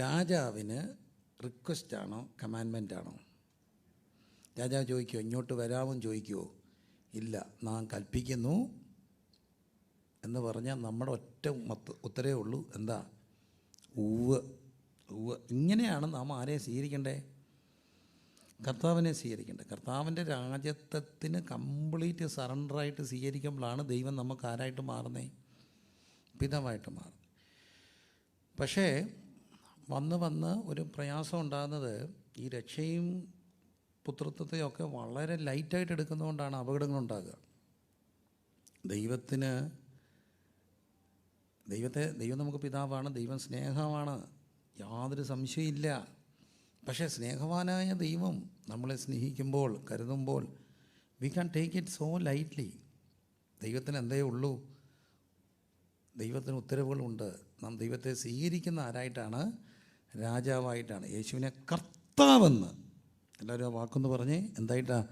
രാജാവിന് റിക്വസ്റ്റ് ആണോ കമാൻമെന്റ് ആണോ രാജാവ് ചോദിക്കുമോ ഇങ്ങോട്ട് വരാമെന്ന് ചോദിക്കുമോ ഇല്ല നാം കൽപ്പിക്കുന്നു. എന്ന് പറഞ്ഞാൽ നമ്മുടെ ഒറ്റ മത്ത് ഉത്തരേ ഉള്ളൂ. എന്താ? ഉവ് ഉവ് ഇങ്ങനെയാണ് നാം ആരെ സ്വീകരിക്കണ്ടേ? കർത്താവിനെ സ്വീകരിക്കേണ്ടത് കർത്താവിന്റെ രാജ്യത്വത്തിന് കംപ്ലീറ്റ് സറണ്ടറായിട്ട് സ്വീകരിക്കുമ്പോഴാണ് ദൈവം നമുക്ക് ആരായിട്ട് മാറുന്നത് പിതാവായിട്ട് മാറുന്നത് പക്ഷേ വന്ന് വന്ന് ഒരു പ്രയാസം ഉണ്ടാകുന്നത് ഈ രക്ഷയും പുത്രത്വത്തെയും ഒക്കെ വളരെ ലൈറ്റായിട്ട് എടുക്കുന്നതുകൊണ്ടാണ് അപകടങ്ങളുണ്ടാകുക. ദൈവത്തിന് ദൈവത്തെ ദൈവം നമുക്ക് പിതാവാണ് ദൈവം സ്നേഹമാണ് യാതൊരു സംശയമില്ല പക്ഷേ സ്നേഹവാനായ ദൈവം നമ്മളെ സ്നേഹിക്കുമ്പോൾ കരുതുമ്പോൾ we can take it so lightly ദൈവത്തിന് എന്തേ ഉള്ളൂ? ദൈവത്തിന് ഉത്തരവുകളുണ്ട്. നാം ദൈവത്തെ സ്വീകരിക്കുന്ന ആരായിട്ടാണ് രാജാവായിട്ടാണ്. യേശുവിനെ കർത്താവെന്ന്. എല്ലാവരും ആ വാക്കൊന്ന് പറഞ്ഞേ. എന്തായിട്ടാണ്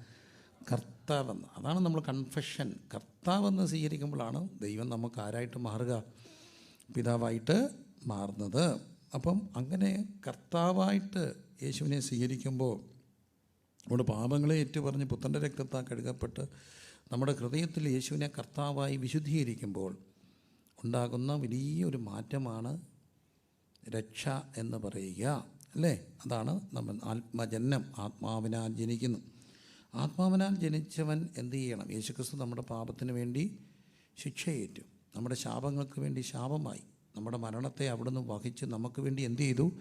കർത്താവെന്ന്. അതാണ് നമ്മൾ കൺഫെഷൻ കർത്താവെന്ന് സ്വീകരിക്കുമ്പോഴാണ് ദൈവം നമുക്ക് ആരായിട്ട് മാറുക? പിതാവായിട്ട് മാറുന്നത്. അപ്പം അങ്ങനെ കർത്താവായിട്ട് യേശുവിനെ സ്വീകരിക്കുമ്പോൾ നമ്മുടെ പാപങ്ങളെ ഏറ്റുപറഞ്ഞ് പുത്തന്റെ രക്തത്താൽ കഴുകപ്പെട്ട് നമ്മുടെ ഹൃദയത്തിൽ യേശുവിനെ കർത്താവായി വിശുദ്ധീകരിക്കുമ്പോൾ ഉണ്ടാകുന്ന വലിയൊരു മാറ്റമാണ് രക്ഷ എന്ന് പറയുക അല്ലേ? അതാണ് നമ്മൾ ആത്മജന്മം ആത്മാവിനാൽ ജനിക്കുന്നു. ആത്മാവിനാൽ ജനിച്ചവൻ എന്ത് ചെയ്യണം? യേശുക്രിസ്തു നമ്മുടെ പാപത്തിന് വേണ്ടി ശിക്ഷയേറ്റു. നമ്മുടെ ശാപങ്ങൾക്ക് വേണ്ടി ശാപമായി. നമ്മുടെ മരണത്തെ അവിടുന്ന് വഹിച്ച് നമുക്ക് വേണ്ടി എന്ത് ചെയ്തു?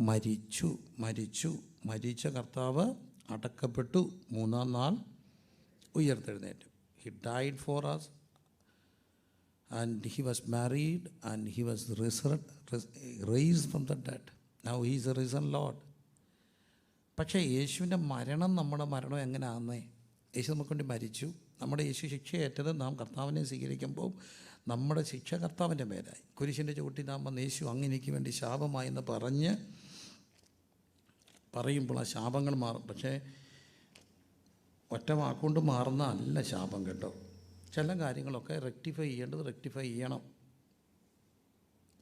മരിച്ചു മരിച്ചു. മരിച്ച കർത്താവ് അടക്കപ്പെട്ടു. മൂന്നാം നാൾ ഉയർത്തെഴുന്നേറ്റു. He died for us. He was married and he was resurrect, raised from the dead. Now he is a risen Lord. പക്ഷേ യേശുവിന്റെ മരണം നമ്മുടെ മരണം എങ്ങനെയാണെന്നേ യേശു നമുക്ക് വേണ്ടി മരിച്ചു നമ്മുടെ യേശു ശിക്ഷയേറ്റത് നാം കർത്താവിനെ സ്വീകരിക്കുമ്പോൾ നമ്മുടെ ശിക്ഷ കർത്താവിന്റെ മേലായി കുരിശിന്റെ ചുവട്ടി നാം വന്ന് യേശു അങ്ങ് എനിക്ക് വേണ്ടി ശാപമായി എന്ന് പറഞ്ഞ് പറയുമ്പോൾ ആ ശാപങ്ങൾ മാറും പക്ഷേ ഒറ്റ വാക്കുകൊണ്ട് മാറുന്ന അല്ല ശാപം കേട്ടോ ചില കാര്യങ്ങളൊക്കെ റെക്ടിഫൈ ചെയ്യേണ്ടത് റെക്ടിഫൈ ചെയ്യണം.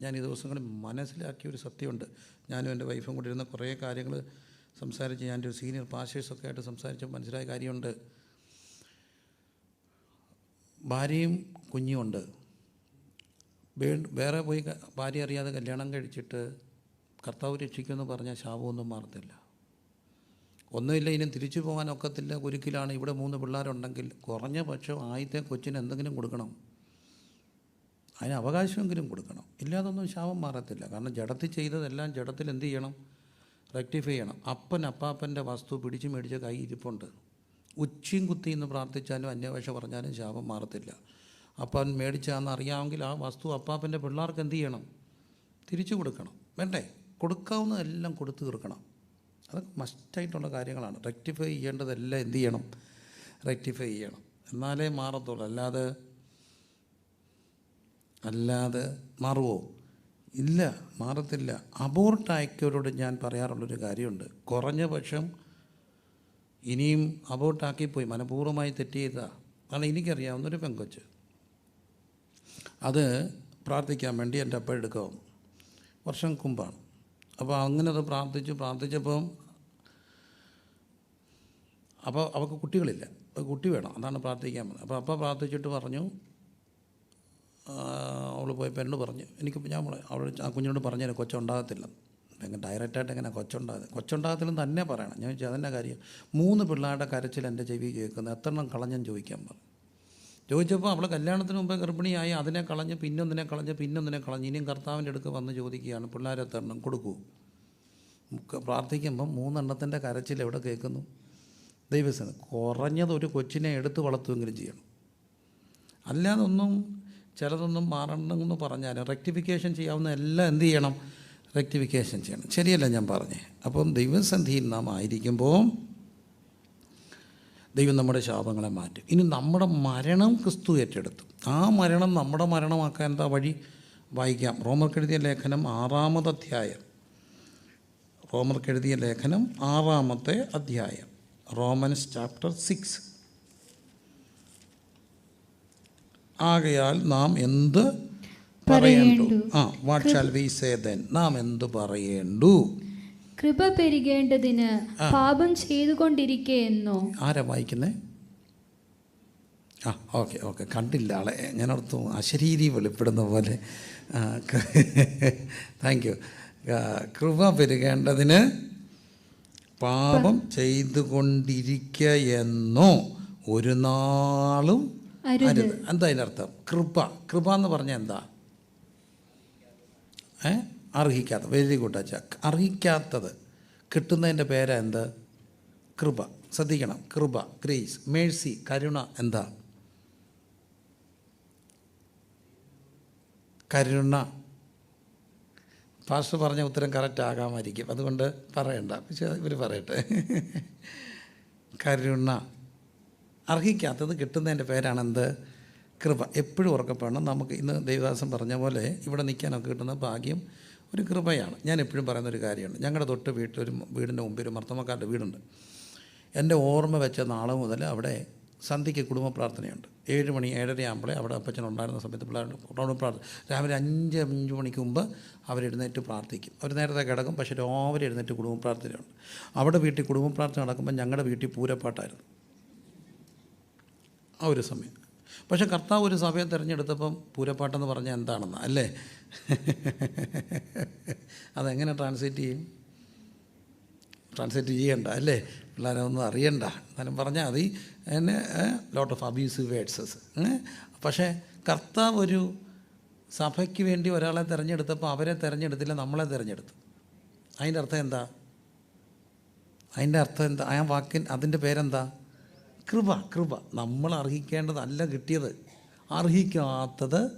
ഞാൻ ഈ ദിവസങ്ങളിൽ മനസ്സിലാക്കിയ ഒരു സത്യമുണ്ട്. ഞാനും എന്റെ വൈഫും കൂടി ഇരുന്ന കുറേ കാര്യങ്ങൾ സംസാരിച്ച് ഞാൻ ഒരു സീനിയർ പാഷേഴ്സൊക്കെ ആയിട്ട് സംസാരിച്ച് മനസ്സിലായ കാര്യമുണ്ട്. ഭാര്യയും കുഞ്ഞുമുണ്ട് വേറെ പോയി ഭാര്യ അറിയാതെ കല്യാണം കഴിച്ചിട്ട് കർത്താവ് രക്ഷിക്കുമെന്ന് പറഞ്ഞാൽ ശാപമൊന്നും മാറത്തില്ല. ഒന്നുമില്ല ഇനി തിരിച്ചു പോകാൻ ഒക്കത്തില്ല. കുരുക്കിലാണ് ഇവിടെ മൂന്ന് പിള്ളേരുണ്ടെങ്കിൽ കുറഞ്ഞ പക്ഷം ആദ്യത്തെ കൊച്ചിന് എന്തെങ്കിലും കൊടുക്കണം. അതിന് അവകാശമെങ്കിലും കൊടുക്കണം. ഇല്ലാതൊന്നും ശാപം മാറത്തില്ല. കാരണം ജഡത്തിൽ ചെയ്തതെല്ലാം ജഡത്തിൽ എന്ത് ചെയ്യണം? റെക്ടിഫൈ ചെയ്യണം. അപ്പൻ അപ്പാപ്പന്റെ വസ്തു പിടിച്ചു മേടിച്ച കൈ ഇരിപ്പുണ്ട്. ഉച്ചയും കുത്തി എന്ന് പ്രാർത്ഥിച്ചാലും അന്യഭാഷ പറഞ്ഞാലും ശാപം മാറത്തില്ല. അപ്പൻ മേടിച്ചാന്ന് അറിയാമെങ്കിൽ ആ വസ്തു അപ്പാപ്പന്റെ പിള്ളേർക്ക് എന്ത് ചെയ്യണം? തിരിച്ചു കൊടുക്കണം. വേണ്ടേ? കൊടുക്കാവുന്നതെല്ലാം കൊടുത്തു തീർക്കണം. അതൊക്കെ മസ്റ്റായിട്ടുള്ള കാര്യങ്ങളാണ്. റെക്ടിഫൈ ചെയ്യേണ്ടതെല്ലാം എന്ത് ചെയ്യണം? റെക്ടിഫൈ ചെയ്യണം. എന്നാലേ മാറത്തുള്ളൂ. അല്ലാതെ അല്ലാതെ മാറുമോ ഇല്ല മാറത്തില്ല. അബോർട്ടാക്കിയവരോട് ഞാൻ പറയാറുള്ളൊരു കാര്യമുണ്ട്. കുറഞ്ഞ പക്ഷം ഇനിയും അബോർട്ടാക്കിപ്പോയി മനഃപൂർവമായി തെറ്റ് ചെയ്താ. കാരണം എനിക്കറിയാവുന്നൊരു പെങ്കൊച്ച്. അത് പ്രാർത്ഥിക്കാൻ വേണ്ടി എന്റെ അപ്പം എടുക്കാം. വർഷം മുമ്പാണ് അപ്പോൾ അങ്ങനെ അത് പ്രാർത്ഥിച്ചു പ്രാർത്ഥിച്ചപ്പം അപ്പോൾ അവൾക്ക് കുട്ടികളില്ല. കുട്ടി വേണം അതാണ് പ്രാർത്ഥിക്കാൻ പറഞ്ഞത് അപ്പോൾ അപ്പം പ്രാർത്ഥിച്ചിട്ട് പറഞ്ഞു അവൾ പോയി പെണ്ണു പറഞ്ഞു. എനിക്ക് ഞാൻ അവൾ ആ കുഞ്ഞിനോട് പറഞ്ഞു കൊച്ചുണ്ടാകത്തില്ല. എങ്ങനെ ഡയറക്റ്റായിട്ട് എങ്ങനെ കൊച്ചുണ്ടാകുന്നത് കൊച്ചുണ്ടാകത്തില്ലെന്ന് തന്നെ പറയണം. ഞാൻ ചോദിച്ചാൽ അതെന്നെ കാര്യം? മൂന്ന് പിള്ളേരുടെ കരച്ചിൽ എന്റെ ചെവി കേൾക്കുന്നത് എത്രണ്ണം കളഞ്ഞൻ ചോദിക്കാൻ പറഞ്ഞു. ചോദിച്ചപ്പോൾ അവളെ കല്യാണത്തിന് മുമ്പേ ഗർഭിണിയായി അതിനെ കളഞ്ഞ് പിന്നൊന്നിനെ കളഞ്ഞ് പിന്നൊന്നിനെ കളഞ്ഞ് ഇനിയും കർത്താവിന്റെ അടുക്ക് വന്ന് ചോദിക്കുകയാണ് പിള്ളേരെ എത്ര കൊടുക്കൂ. പ്രാർത്ഥിക്കുമ്പം മൂന്നെണ്ണത്തിന്റെ കരച്ചിൽ എവിടെ കേൾക്കുന്നു? ദൈവസേന കുറഞ്ഞത് ഒരു കൊച്ചിനെ എടുത്ത് വളർത്തുമെങ്കിലും ചെയ്യണം. അല്ലാതൊന്നും ചിലതൊന്നും മാറണമെന്ന് പറഞ്ഞാൽ റെക്ടിഫിക്കേഷൻ ചെയ്യാവുന്ന എല്ലാം എന്ത് ചെയ്യണം? റെക്ടിഫിക്കേഷൻ ചെയ്യണം. ശരിയല്ല ഞാൻ പറഞ്ഞേ അപ്പം ദൈവസന്ധിയിൽ നാം ആയിരിക്കുമ്പോൾ ദൈവം നമ്മുടെ ശാപങ്ങളെ മാറ്റും. ഇനി നമ്മുടെ മരണം ക്രിസ്തു ഏറ്റെടുത്തു. ആ മരണം നമ്മുടെ മരണമാക്കാൻ എന്താ വഴി? വായിക്കാം. റോമർക്കെഴുതിയ ലേഖനം ആറാമത് അധ്യായം. റോമർ റോമർക്കെഴുതിയ ലേഖനം ആറാമത്തെ അധ്യായം. Romans chapter six. ആകയാൽ നാം എന്ത് പറയേണ്ടു. ആ what shall we say then? നാം എന്ത് പറയേണ്ടു? കൃപ പെരുകേണ്ടതിന് പാപം ചെയ്തുകൊണ്ടിരിക്കെ എന്നോ? ആരാ വായിക്കുന്നേ? ആ ഓക്കെ ഓക്കെ. കണ്ടില്ല ആളെ. ഞാൻ ഓർത്തു അശരീരി വെളിപ്പെടുന്ന പോലെ. താങ്ക് യു കൃപ പെരുകേണ്ടതിന് പാപം ചെയ്തുകൊണ്ടിരിക്ക എന്നോ? ഒരു നാളും അരുത്. എന്താ അതിന്റെ അർത്ഥം കൃപ. കൃപ എന്ന് പറഞ്ഞാൽ എന്താ? ഏ? അർഹിക്കാത്ത വെരി ഗുഡ് അച്ഛ. അർഹിക്കാത്തത്. കിട്ടുന്നതിന്റെ പേരാ എന്ത്? കൃപ. ശ്രദ്ധിക്കണം. കൃപ ഗ്രേസ് മേഴ്സി കരുണ എന്താ? കരുണ. പാസ്റ്റർ പറഞ്ഞ ഉത്തരം കറക്റ്റ് ആകാമായിരിക്കും. അതുകൊണ്ട് പറയണ്ട. പക്ഷേ ഇവർ പറയട്ടെ. കരുണ. അർഹിക്കാത്തത് കിട്ടുന്നതിന്റെ പേരാണെന്ത്? കൃപ. എപ്പോഴും ഉറക്കപ്പെടണം. നമുക്ക് ഇന്ന് ദേവദാസൻ പറഞ്ഞ പോലെ ഇവിടെ നിൽക്കാനൊക്കെ കിട്ടുന്ന ഭാഗ്യം ഒരു കൃപയാണ്. ഞാൻ എപ്പോഴും പറയുന്ന ഒരു കാര്യമുണ്ട് ഞങ്ങളുടെ തൊട്ട് വീട്ടിലൊരു വീടിന്റെ മുമ്പിൽ ഒരു മർത്തമക്കാരുടെ വീടുണ്ട്. എന്റെ ഓർമ്മ വെച്ച നാളെ മുതൽ അവിടെ സന്ധ്യയ്ക്ക് കുടുംബ പ്രാർത്ഥനയുണ്ട്. ഏഴ് മണി ഏഴര ആകുമ്പോഴേ അവിടെ അപ്പച്ചൻ ഉണ്ടായിരുന്ന സമയത്ത് പിള്ളേർ കുടുംബ പ്രാർത്ഥന. രാവിലെ അഞ്ച് അഞ്ച് മണിക്ക് മുമ്പ് അവരെഴുന്നേറ്റ് പ്രാർത്ഥിക്കും. അവർ നേരത്തെ കിടക്കും പക്ഷേ രാവിലെ എഴുന്നേറ്റ് കുടുംബ പ്രാർത്ഥനയുണ്ട്. അവിടെ വീട്ടിൽ കുടുംബ പ്രാർത്ഥന നടക്കുമ്പോൾ ഞങ്ങളുടെ വീട്ടിൽ പൂരപ്പാട്ടായിരുന്നു. ആ ഒരു സമയം. പക്ഷെ കർത്താവ് ഒരു സഭയെ തിരഞ്ഞെടുത്തപ്പം പൂരപ്പാട്ടെന്ന് പറഞ്ഞാൽ എന്താണെന്ന് അല്ലേ? അതെങ്ങനെ ട്രാൻസ്ലേറ്റ് ചെയ്യും? ട്രാൻസ്ലേറ്റ് ചെയ്യണ്ട അല്ലേ? പിള്ളേരെ ഒന്നും അറിയണ്ട. എന്നാലും പറഞ്ഞാൽ മതി. എന്നെ ലോട്ട് ഓഫ് അബ്യൂസീവ് വേഡ്സസ് പക്ഷേ കർത്താവ് ഒരു സഭയ്ക്ക് വേണ്ടി ഒരാളെ തിരഞ്ഞെടുത്തപ്പോൾ അവരെ തിരഞ്ഞെടുത്തില്ല നമ്മളെ തിരഞ്ഞെടുത്തു. അതിന്റെ അർത്ഥം എന്താ? അതിന്റെ അർത്ഥം എന്താ? ആ വാക്കിൻ അതിന്റെ പേരെന്താ? കൃപ കൃപ. നമ്മൾ അർഹിക്കേണ്ടതല്ല കിട്ടിയത്. അർഹിക്കാത്തത്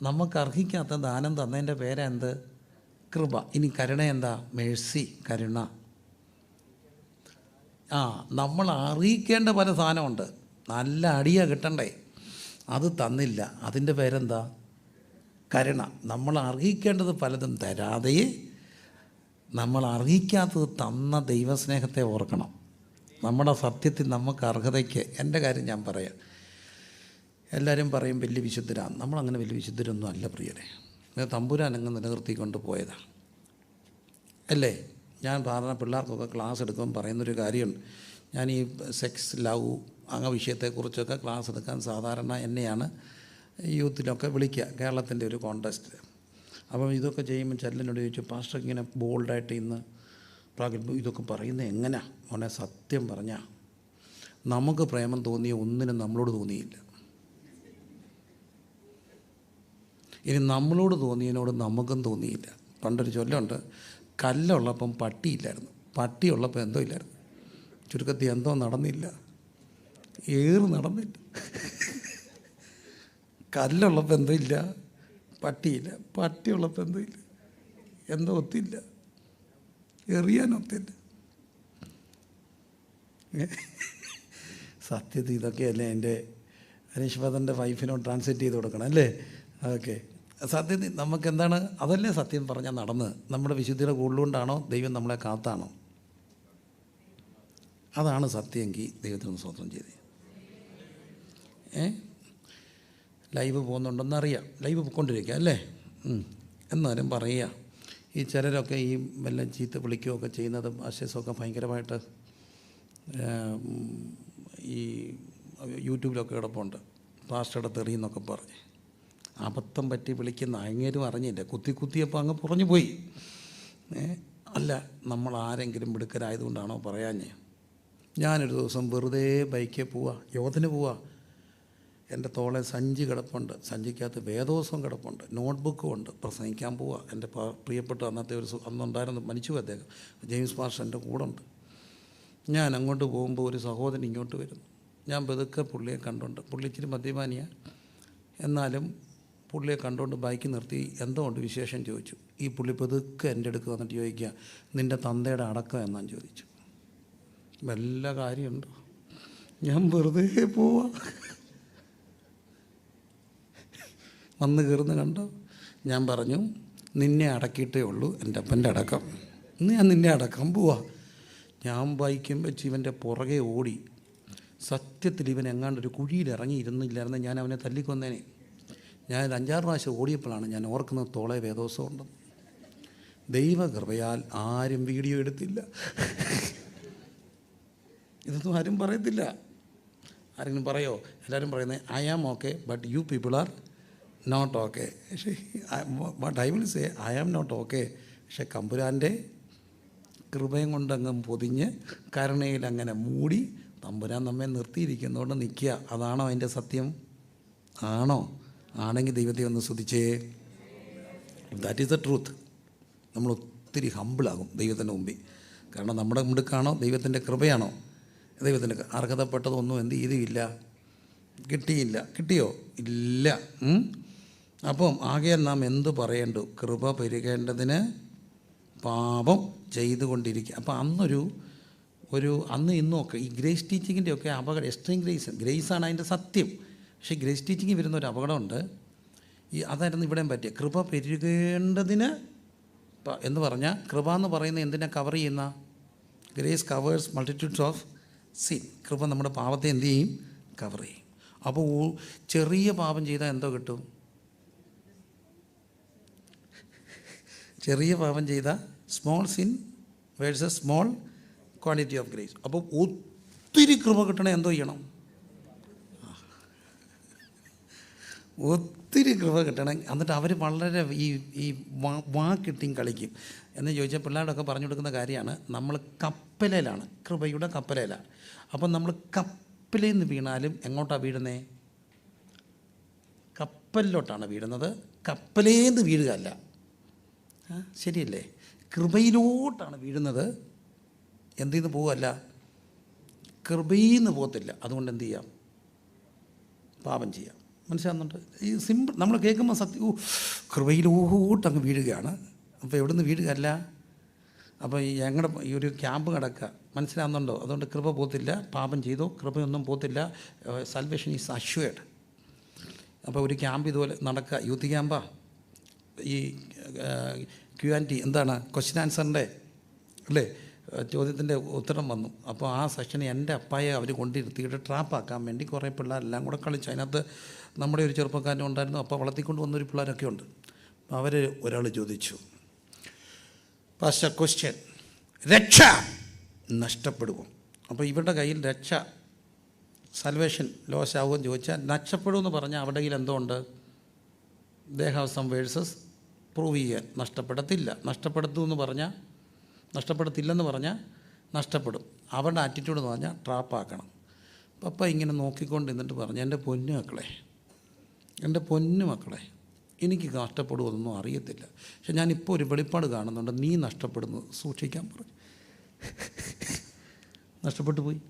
നമുക്ക് അർഹിക്കാത്ത ദാനം തന്നതിന്റെ പേരെന്ത്? കൃപ. ഇനി കരുണ എന്താ മേഴ്സി കരുണ. ആ നമ്മൾ അറിയിക്കേണ്ട പല സാധനമുണ്ട്. നല്ല അടിയാണ് കിട്ടണ്ടേ. അത് തന്നില്ല. അതിന്റെ പേരെന്താ? കരുണ. നമ്മൾ അർഹിക്കേണ്ടത് പലതും തരാതെ നമ്മൾ അർഹിക്കാത്തത് തന്ന ദൈവസ്നേഹത്തെ ഓർക്കണം. നമ്മുടെ സത്യത്തിൽ നമുക്ക് അർഹതയ്ക്ക് എന്റെ കാര്യം ഞാൻ പറയാം. എല്ലാവരും പറയും വലിയ വിശുദ്ധരാണ് നമ്മളങ്ങനെ വലിയ വിശുദ്ധരൊന്നും അല്ല പ്രിയരെ. തമ്പുരാൻ അങ്ങ് നിലനിർത്തിക്കൊണ്ട് പോയതാണ് അല്ലേ? ഞാൻ സാധാരണ പിള്ളേർക്കൊക്കെ ക്ലാസ് എടുക്കുമ്പോൾ പറയുന്നൊരു കാര്യമുണ്ട്. ഞാൻ ഈ സെക്സ് ലവ് അങ്ങ വിഷയത്തെക്കുറിച്ചൊക്കെ ക്ലാസ് എടുക്കാൻ സാധാരണ എന്നെയാണ് യൂത്തിലൊക്കെ വിളിക്കുക. കേരളത്തിന്റെ ഒരു കോണ്ടസ്റ്റ്. അപ്പം ഇതൊക്കെ ചെയ്യുമ്പോൾ ചെല്ലനോട് ചോദിച്ചു പാസ്റ്റർ ഇങ്ങനെ ബോൾഡായിട്ട് ഇന്ന് പ്രാഗൽഭ്യം ഇതൊക്കെ പറയുന്നത് എങ്ങനെയാ മോനെ സത്യം പറഞ്ഞാൽ നമുക്ക് പ്രേമം തോന്നിയ ഒന്നിനും നമ്മളോട് തോന്നിയില്ല. ഇനി നമ്മളോട് തോന്നിയതിനോട് നമുക്കും തോന്നിയില്ല. പണ്ടൊരു ചൊല്ലുണ്ട് കല്ലുള്ളപ്പം പട്ടിയില്ലായിരുന്നു. പട്ടിയുള്ളപ്പോൾ എന്തോ ഇല്ലായിരുന്നു. ചുരുക്കത്തിൽ എന്തോ നടന്നില്ല. ഏറ് നടന്നില്ല. കല്ലുള്ളപ്പോൾ എന്തോ ഇല്ല. പട്ടിയില്ല. പട്ടിയുള്ളപ്പോൾ എന്തോ ഇല്ല. എന്തോ ഒത്തില്ല. എറിയാനൊത്തില്ല സത്യത്തിൽ ഇതൊക്കെയല്ലേ എന്റെ ഹരീഷ് ഭദന്റെ വൈഫിനോട് ട്രാൻസ്ലേറ്റ് ചെയ്ത് കൊടുക്കണം അല്ലേ? ഓക്കെ. സത്യത്തിൽ നമുക്ക് എന്താണ് അതല്ലേ സത്യം പറഞ്ഞാൽ നടന്ന്? നമ്മുടെ വിശുദ്ധിയുടെ കൂടുതലുകൊണ്ടാണോ ദൈവം നമ്മളെ കാത്താണോ? അതാണ് സത്യമെങ്കിൽ ദൈവത്തിന് സ്വന്തം ചെയ്ത്. ഏ? ലൈവ് പോകുന്നുണ്ടെന്നറിയാം. ലൈവ് പോയിക്കൊണ്ടിരിക്കുക അല്ലേ? എന്നാലും പറയുക. ഈ ചിലരൊക്കെ ഈ വല്ല ചീത്ത വിളിക്കുകയൊക്കെ ചെയ്യുന്നതും അശേഷമൊക്കെ ഭയങ്കരമായിട്ട് ഈ യൂട്യൂബിലൊക്കെ കിടപ്പുണ്ട്. പാസ്റ്ററുടെ തെറിയെന്നൊക്കെ പറഞ്ഞ്. അബദ്ധം പറ്റി വിളിക്കുന്ന അങ്ങേരും അറിഞ്ഞില്ല? കുത്തി കുത്തിയപ്പോൾ അങ്ങ് പുറഞ്ഞു പോയി. അല്ല നമ്മൾ ആരെങ്കിലും മിടുക്കരായതുകൊണ്ടാണോ പറയാഞ്ഞേ? ഞാനൊരു ദിവസം വെറുതെ ബൈക്കിൽ പോവാ യോഗത്തിന് പോവാ എന്റെ തോളെ സഞ്ചി കിടപ്പുണ്ട്. സഞ്ചിക്കകത്ത് വേദോസം കിടപ്പുണ്ട്. നോട്ട്ബുക്കും ഉണ്ട് പ്രസംഗിക്കാൻ പോവുക എന്റെ പ്രിയപ്പെട്ട അന്നത്തെ ഒരു അന്നുണ്ടായിരുന്നു മനിച്ചു അദ്ദേഹം. ജെയിംസ് മാഷ് എന്റെ കൂടെ ഉണ്ട് ഞാൻ അങ്ങോട്ട് പോകുമ്പോൾ ഒരു സഹോദരൻ ഇങ്ങോട്ട് വരുന്നു. ഞാൻ പതുക്കെ പുള്ളിയെ കണ്ടുണ്ട്. പുള്ളി ഇച്ചിരി മദ്യപാനിയ. എന്നാലും പുള്ളിയെ കണ്ടുകൊണ്ട് ബൈക്ക് നിർത്തി എന്തുകൊണ്ട് വിശേഷം ചോദിച്ചു. ഈ പുള്ളി പതുക്കെ എന്റെ അടുക്ക് വന്നിട്ട് ചോദിക്കുക നിന്റെ തന്തയുടെ അടക്കം എന്നാൽ ചോദിച്ചു. വല്ല കാര്യമുണ്ടോ? ഞാൻ വെറുതെ പോവാ. വന്ന് കയറുന്ന കണ്ടോ. ഞാൻ പറഞ്ഞു നിന്നെ അടക്കിയിട്ടേ ഉള്ളൂ എന്റെ അപ്പന്റെ അടക്കം. ഇന്ന് ഞാൻ നിന്നെ അടക്കം പോവാ. ഞാൻ ബൈക്കും വെച്ച് ഇവന്റെ പുറകെ ഓടി. സത്യത്തിൽ ഇവൻ എങ്ങാണ്ട് ഒരു കുഴിയിൽ ഇറങ്ങി ഇരുന്നില്ലായിരുന്നു ഞാൻ അവനെ തല്ലിക്കൊന്നേനെ. ഞാൻ അഞ്ചാറ് പ്രാവശ്യം ഓടിയപ്പോഴാണ് ഞാൻ ഓർക്കുന്നത് തോളെ വേദോസം ഉണ്ട് ദൈവകൃപയാൽ ആരും വീഡിയോ എടുത്തില്ല. ഇതൊന്നും ആരും പറയത്തില്ല. ആരെങ്കിലും പറയോ? എല്ലാവരും പറയുന്നത് I am okay but you people are not okay പക്ഷേ what I will say I am not okay പക്ഷെ കമ്പുരാന്റെ കൃപയും കൊണ്ടങ്ങ് പൊതിഞ്ഞ് കരുണയിൽ അങ്ങനെ മൂടി തമ്പുരാൻ നമ്മെ നിർത്തിയിരിക്കുന്നതുകൊണ്ട് നിൽക്കുക അതാണോ അതിന്റെ സത്യം? ആണോ? ആണെങ്കിൽ ദൈവത്തെ ഒന്ന് സ്തുതിച്ചേ. ദാറ്റ് ഈസ് ദ ട്രൂത്ത് നമ്മൾ ഒത്തിരി ഹമ്പിളാകും ദൈവത്തിന്റെ മുമ്പിൽ. കാരണം നമ്മുടെ മിടുക്കാണോ? ദൈവത്തിന്റെ കൃപയാണോ? ദൈവത്തിന്റെ അർഹതപ്പെട്ടതൊന്നും എന്ത് ചെയ്തില്ല. കിട്ടിയില്ല. കിട്ടിയോ? ഇല്ല? അപ്പം ആകെ നാം എന്ത് പറയേണ്ടു? കൃപ പെരുകേണ്ടതിന് പാപം ചെയ്തുകൊണ്ടിരിക്കുക അപ്പം അന്നൊരു ഒരു അന്ന് ഇന്നും ഒക്കെ ഈ ഗ്രേസ് ടീച്ചിങ്ങിന്റെ ഒക്കെ അപകടം എക്സ്ട്രീം ഗ്രേസ് ഗ്രേസാണ് അതിന്റെ സത്യം. പക്ഷേ ഗ്രേസ് ടീച്ചിങ് വരുന്ന ഒരു അപകടമുണ്ട്. ഈ അതായിരുന്നു ഇവിടെയും പറ്റിയ കൃപ പെരുകേണ്ടതിന് എന്ന് പറഞ്ഞാൽ കൃപ എന്ന് പറയുന്ന എന്തിനെ കവർ ചെയ്യുന്ന? Grace covers multitudes of sin. കൃപ നമ്മുടെ പാപത്തെ എന്ത് ചെയ്യും? കവർ ചെയ്യും. അപ്പോൾ ചെറിയ പാപം ചെയ്താൽ എന്തോ കിട്ടും? ചെറിയ പാപം ചെയ്ത small sin versus small quantity of grace അപ്പോൾ ഒത്തിരി കൃപ കിട്ടണേ എന്തോ ചെയ്യണം. ഒത്തിരി കൃപ കിട്ടണം. എന്നിട്ട് അവർ വളരെ ഈ ഈ വാ വാക്കിട്ടിയും കളിക്കും. എന്ന് ചോദിച്ചാൽ പിള്ളേരോടൊക്കെ പറഞ്ഞു കൊടുക്കുന്ന കാര്യമാണ് നമ്മൾ കപ്പലയിലാണ് കൃപയുടെ കപ്പലയിലാണ് അപ്പം നമ്മൾ കപ്പലിൽ നിന്ന് വീണാലും എങ്ങോട്ടാണ് വീഴുന്നേ? കപ്പലിലോട്ടാണ് വീഴുന്നത്. കപ്പലേന്ന് വീഴുകയല്ല. ശരിയല്ലേ? കൃപയിലോട്ടാണ് വീഴുന്നത്. എന്തിൽ നിന്ന് പോവല്ല? കൃപയിൽ നിന്ന് പോകത്തില്ല. അതുകൊണ്ട് എന്ത് ചെയ്യാം? പാപം ചെയ്യാം. മനസ്സിലാകുന്നുണ്ട് ഈ സിമ്പിൾ നമ്മൾ കേൾക്കുമ്പോൾ സത്യം കൃപയിലോട്ട് അങ്ങ് വീഴുകയാണ്. അപ്പോൾ എവിടെ നിന്ന് വീഴുകയല്ല? അപ്പോൾ ഈ ഞങ്ങളുടെ ഈ ഒരു ക്യാമ്പ് കിടക്കുക മനസ്സിലാകുന്നുണ്ടോ അതുകൊണ്ട് കൃപ പോത്തില്ല പാപം ചെയ്തോ? കൃപയൊന്നും പോത്തില്ല സൽവേഷൻ ഈസ് അഷ്വേഡ് അപ്പോൾ ഒരു ക്യാമ്പ് ഇതുപോലെ നടക്കുക. യൂത്ത് ക്യാമ്പാ? ഈ ക്യു ആൻഡ് ടി എന്താണ്? ക്വസ്റ്റ്യൻ ആൻസറിന്റെ അല്ലേ? ചോദ്യത്തിന്റെ ഉത്തരം വന്നു. അപ്പോൾ ആ സെഷന് എന്റെ അപ്പായെ അവർ കൊണ്ടിരുത്തിയിട്ട് ട്രാപ്പാക്കാൻ വേണ്ടി കുറേ പിള്ളേരെല്ലാം കൂടെ കളിച്ചു. അതിനകത്ത് നമ്മുടെ ഒരു ചെറുപ്പക്കാരനും ഉണ്ടായിരുന്നു. അപ്പോൾ വളർത്തിക്കൊണ്ട് വന്നൊരു പിള്ളേരൊക്കെ ഉണ്ട്. അപ്പോൾ അവർ ഒരാൾ ചോദിച്ചു. പാസ്റ്റർ ക്വസ്റ്റ്യൻ രക്ഷ നഷ്ടപ്പെടുമോ അപ്പോൾ ഇവരുടെ കയ്യിൽ രക്ഷ സൽവേഷൻ ലോസ് ആവുമെന്ന് ചോദിച്ചാൽ നഷ്ടപ്പെടുമെന്ന് പറഞ്ഞാൽ കയ്യിൽ എന്തോ ഉണ്ട്? They have some verses prove ചെയ്യാൻ നഷ്ടപ്പെടത്തില്ല. നഷ്ടപ്പെടുത്തു എന്ന് പറഞ്ഞാൽ നഷ്ടപ്പെടത്തില്ലെന്ന് പറഞ്ഞാൽ നഷ്ടപ്പെടും. അവരുടെ ആറ്റിറ്റ്യൂഡ് എന്ന് പറഞ്ഞാൽ ട്രാപ്പാക്കണം പപ്പ ഇങ്ങനെ നോക്കിക്കൊണ്ട് നിന്നിട്ട് പറഞ്ഞു എന്റെ പൊന്നു മക്കളെ എന്റെ പൊന്നു മക്കളെ എനിക്ക് നഷ്ടപ്പെടുമെന്നൊന്നും അറിയത്തില്ല. പക്ഷെ ഞാനിപ്പോൾ ഒരു വെളിപ്പാട് കാണുന്നുണ്ട്. നീ നഷ്ടപ്പെടുന്നു. സൂക്ഷിക്കാൻ പറഞ്ഞു. നഷ്ടപ്പെട്ടു പോയി.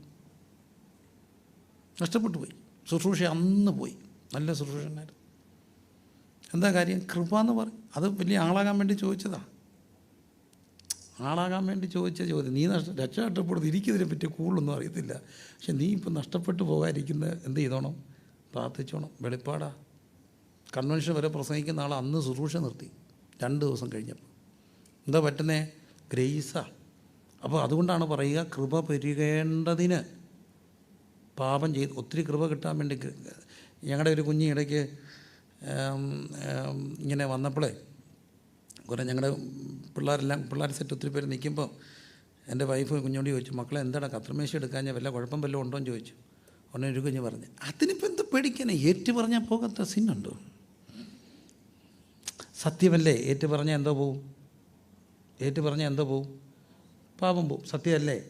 നഷ്ടപ്പെട്ടു പോയി. ശുശ്രൂഷ അന്ന് പോയി. നല്ല ശുശ്രൂഷനായിരുന്നു എന്താ കാര്യം? കൃപ എന്ന് പറയും അത് വലിയ ആളാകാൻ വേണ്ടി ചോദിച്ചതാ. ആളാകാൻ വേണ്ടി ചോദിച്ച ചോദ്യം. നീ നഷ്ട രക്ഷ നഷ്ടപ്പെടുന്നത് എനിക്കിതിനെ പറ്റി കൂടുതലൊന്നും അറിയത്തില്ല. പക്ഷെ നീ ഇപ്പം നഷ്ടപ്പെട്ടു പോകാതിരിക്കുന്ന എന്ത് ചെയ്തോണം? പ്രാർത്ഥിച്ചോണം. വെളിപ്പാടാ. കൺവെൻഷൻ വരെ പ്രസംഗിക്കുന്ന ആൾ അന്ന് ശുശ്രൂഷ നിർത്തി. രണ്ട് ദിവസം കഴിഞ്ഞപ്പോൾ എന്താ പറ്റുന്നേ? ഗ്രേസാ. അപ്പോൾ അതുകൊണ്ടാണ് പറയുക കൃപ പെരുകേണ്ടതിന് പാപം ചെയ്ത് ഒത്തിരി കൃപ കിട്ടാൻ വേണ്ടി ഞങ്ങളുടെ ഒരു കുഞ്ഞി ഇടയ്ക്ക് ഉം, ഉം, ഇങ്ങനെ വന്നപ്പോഴേ കുറേ ഞങ്ങളുടെ പിള്ളേരെല്ലാം പിള്ളേർ സെറ്റ് ഒത്തിരി പേര് നിൽക്കുമ്പോൾ എന്റെ വൈഫ് കുഞ്ഞോണ്ടി ചോദിച്ചു മക്കളെ എന്താണ് കത്രമേശ എടുക്കാൻ വല്ല കുഴപ്പം വല്ലതും ഉണ്ടോ? എന്ന് ചോദിച്ചു. ഉടനെ ഒരു കുഞ്ഞ് പറഞ്ഞു അതിനിപ്പോൾ എന്ത് പേടിക്കാനേ? ഏറ്റു പറഞ്ഞാൽ പോകാത്ത സിന്നുണ്ടോ സത്യമല്ലേ? ഏറ്റു പറഞ്ഞാൽ എന്തോ പോവും? ഏറ്റു പറഞ്ഞാൽ എന്തോ പോവും? പാപം പോവും. സത്യമല്ലേ?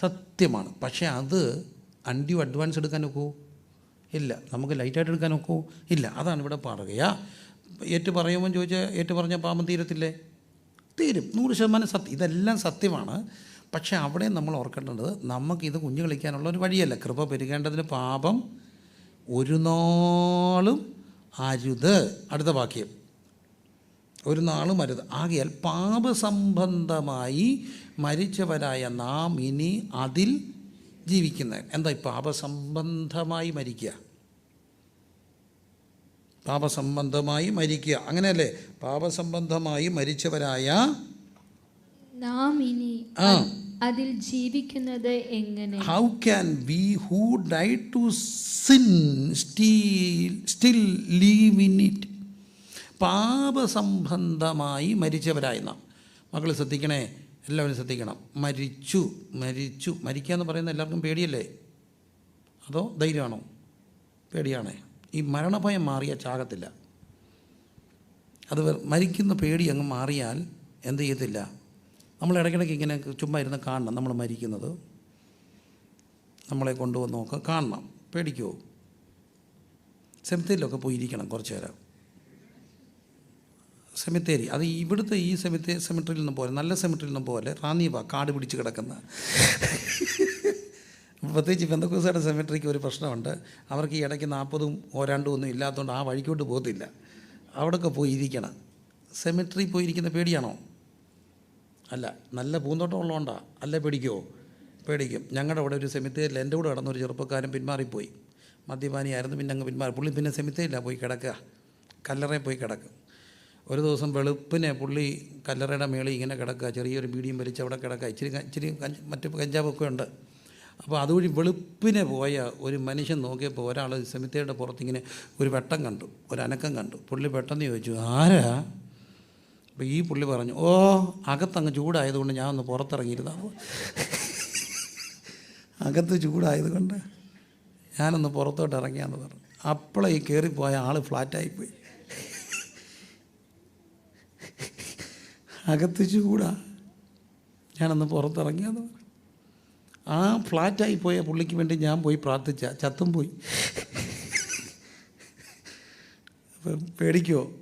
സത്യമാണ്. പക്ഷേ അത് അൺഡ്യൂ അഡ്വാൻസ് എടുക്കാൻ ഒക്കുമോ ഇല്ല നമുക്ക് ലൈറ്റായിട്ട് എടുക്കാൻ ഒക്കുമോ ഇല്ല അതാണ് ഇവിടെ പറയുക ഏറ്റു പറയുമ്പോൾ ചോദിച്ചാൽ ഏറ്റു പറഞ്ഞ പാമ്പം തീരത്തില്ലേ? തീരും നൂറ് ശതമാനം സത്യം ഇതെല്ലാം സത്യമാണ്. പക്ഷേ അവിടെ നമ്മൾ ഓർക്കേണ്ടത് നമുക്കിത് കുഞ്ഞു കളിക്കാനുള്ള ഒരു വഴിയല്ല. കൃപ പെരുകേണ്ടതിന് പാപം ഒരു നാളും അരുത്. അടുത്ത വാക്യം. ഒരു നാളും അരുത്. ആകയാൽ പാപസംബന്ധമായി മരിച്ചവരായ നാം ഇനി അതിൽ ജീവിക്കുന്ന എന്താ ഈ പാപസംബന്ധമായി മരിക്കുക? പാപസംബന്ധമായി മരിക്കുക. അങ്ങനെയല്ലേ? പാപസംബന്ധമായി മരിച്ചവരായ നാം ഇനി ആ. അതിൽ ജീവിക്കുന്നത് എങ്ങനെ? How can we who die to sin still still live in it പാപസംബന്ധമായി മരിച്ചവരായി നാം. മക്കൾ ശ്രദ്ധിക്കണേ. എല്ലാവരും ശ്രദ്ധിക്കണം. മരിച്ചു മരിച്ചു. മരിക്കുക എന്ന് പറയുന്ന എല്ലാവർക്കും പേടിയല്ലേ? അതോ ധൈര്യമാണോ? പേടിയാണേ. ഈ മരണഭയം മാറിയ ചാകത്തില്ല. അത് മരിക്കുന്ന പേടി അങ്ങ് മാറിയാൽ എന്ത് ചെയ്യത്തില്ല? നമ്മൾ ഇടയ്ക്കിടയ്ക്ക് ഇങ്ങനെ ചുമ്മാ ഇരുന്ന് കാണണം നമ്മൾ മരിക്കുന്നത്. നമ്മളെ കൊണ്ടുവന്ന് നോക്കുക. കാണണം. പേടിക്കുമോ സെമിത്തേരിലൊക്കെ പോയി ഇരിക്കണം കുറച്ച് നേരം. സെമിത്തേരി. അത് ഇവിടുത്തെ ഈ സെമിത്തേ സെമിട്രിയിൽ നിന്നും പോലെ നല്ല സെമിട്രിയിൽ നിന്നും പോലെ റാന്നിയ കാട് പിടിച്ച് കിടക്കുന്ന. പ്രത്യേകിച്ച് ബന്ധക്കോസയുടെ സെമിട്രിക്ക് ഒരു പ്രശ്നമുണ്ട്. അവർക്ക് ഈ ഇടയ്ക്ക് നാൽപ്പതും ഓരാണ്ടും ഒന്നും ഇല്ലാത്തതുകൊണ്ട് ആ വഴിക്കോട്ട് പോകത്തില്ല. അവിടെയൊക്കെ പോയി ഇരിക്കണം. സെമിട്രി പോയി ഇരിക്കുന്ന പേടിയാണോ? അല്ല നല്ല പൂന്തോട്ടം ഉള്ളതുകൊണ്ടാ അല്ല പേടിക്കുമോ പേടിക്കും. ഞങ്ങളുടെ അവിടെ ഒരു സെമിത്തേരിൽ എന്റെ കൂടെ കിടന്ന ഒരു ചെറുപ്പക്കാരൻ പിന്മാറിപ്പോയി. മദ്യപാനിയായിരുന്നു. പിന്നെ അങ്ങ് പിന്മാറി. പുള്ളി പിന്നെ സെമിത്തേരില്ല പോയി കിടക്കുക കല്ലറയിൽ പോയി കിടക്കും. ഒരു ദിവസം വെളുപ്പിനെ പുള്ളി കല്ലറയുടെ മേളിൽ ഇങ്ങനെ കിടക്കുക. ചെറിയൊരു ബീഡിയും വലിച്ച് അവിടെ കിടക്കുക. ഇച്ചിരി ഇച്ചിരി മറ്റു കഞ്ചാവൊക്കെ ഉണ്ട്. അപ്പോൾ അതുവഴി വെളുപ്പിനെ പോയ ഒരു മനുഷ്യൻ നോക്കിയപ്പോൾ ഒരാൾ സെമിത്തേരിയുടെ പുറത്തിങ്ങനെ ഒരു വെട്ടം കണ്ടു. ഒരു അനക്കം കണ്ടു. പുള്ളി പെട്ടെന്ന് ചോദിച്ചു ആരാ? അപ്പോൾ ഈ പുള്ളി പറഞ്ഞു ഓ അകത്തങ്ങ് ചൂടായതുകൊണ്ട് ഞാൻ ഒന്ന് പുറത്തിറങ്ങിയിരുന്ന അകത്ത് ചൂടായതുകൊണ്ട് ഞാനൊന്ന് പുറത്തോട്ട് ഇറങ്ങിയാന്ന് പറഞ്ഞു. അപ്പോൾ ഈ കയറിപ്പോയ ആൾ ഫ്ലാറ്റായിപ്പോയി അകത്ത് ചൂടാ ഞാനന്ന് പുറത്തിറങ്ങിയെന്ന് പറഞ്ഞു ആ ഫ്ലാറ്റായി പോയ പുള്ളിക്ക് വേണ്ടി ഞാൻ പോയി പ്രാർത്ഥിച്ച. ചത്തും പോയി. അപ്പം പേടിക്കുമോ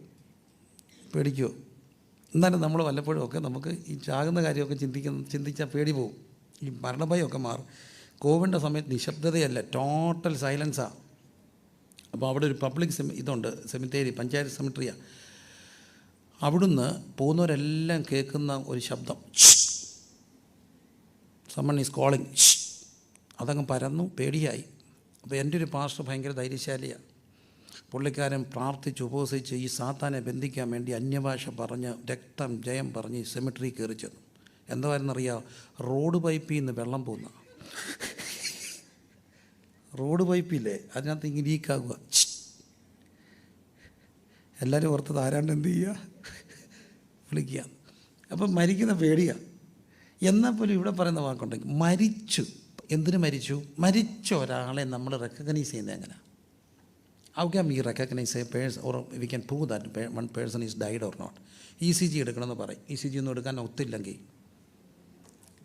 പേടിക്കുമോ എന്നാലും നമ്മൾ വല്ലപ്പോഴും ഒക്കെ നമുക്ക് ഈ ചാകുന്ന കാര്യമൊക്കെ ചിന്തിക്കുന്ന ചിന്തിച്ചാൽ പേടി പോവും. ഈ മരണഭയമൊക്കെ മാറും. കോവിഡിന്റെ സമയത്ത് നിശബ്ദതയല്ല ടോട്ടൽ സൈലൻസാണ് അപ്പോൾ അവിടെ ഒരു പബ്ലിക് സെമി ഇതുണ്ട് സെമിത്തേരി പഞ്ചായത്ത് സെമിട്രിയാണ് അവിടുന്ന് പോകുന്നവരെല്ലാം കേൾക്കുന്ന ഒരു ശബ്ദം. സമ്മൺ ഈസ് കോളിങ് അതങ്ങ് പരന്നു പേടിയായി. അപ്പോൾ എന്റെ ഒരു പാസ്റ്റർ ഭയങ്കര ധൈര്യശാലിയാണ് പുള്ളിക്കാരൻ പ്രാർത്ഥിച്ച് ഉപവസിച്ച് ഈ സാത്താനെ ബന്ധിക്കാൻ വേണ്ടി അന്യഭാഷ പറഞ്ഞ് രക്തം ജയം പറഞ്ഞ് സെമിട്രി കയറി ചെന്നു. എന്തായിരുന്നറിയാം? റോഡ് പൈപ്പിൽ നിന്ന് വെള്ളം പോകുന്ന റോഡ് പൈപ്പില്ലേ? അതിനകത്ത് ഇങ്ങനെ ലീക്കാകുക എല്ലാവരും ഓർത്തത് ആരാണ്ട് എന്ത് ചെയ്യുക വിളിക്കുക. അപ്പം മരിക്കുന്ന പേടിയാണ് എന്നാൽ പോലും ഇവിടെ പറയുന്ന വാക്കുണ്ടെങ്കിൽ മരിച്ചു. എന്തിനു മരിച്ചു? മരിച്ച ഒരാളെ നമ്മൾ റെക്കഗ്നൈസ് ചെയ്യുന്നത് എങ്ങനെ how can we recognise a person or we can prove that one person is died or not E C G എടുക്കണമെന്ന് പറയും. ഇ സി ജി ഒന്നും എടുക്കാൻ ഒത്തില്ലെങ്കിൽ.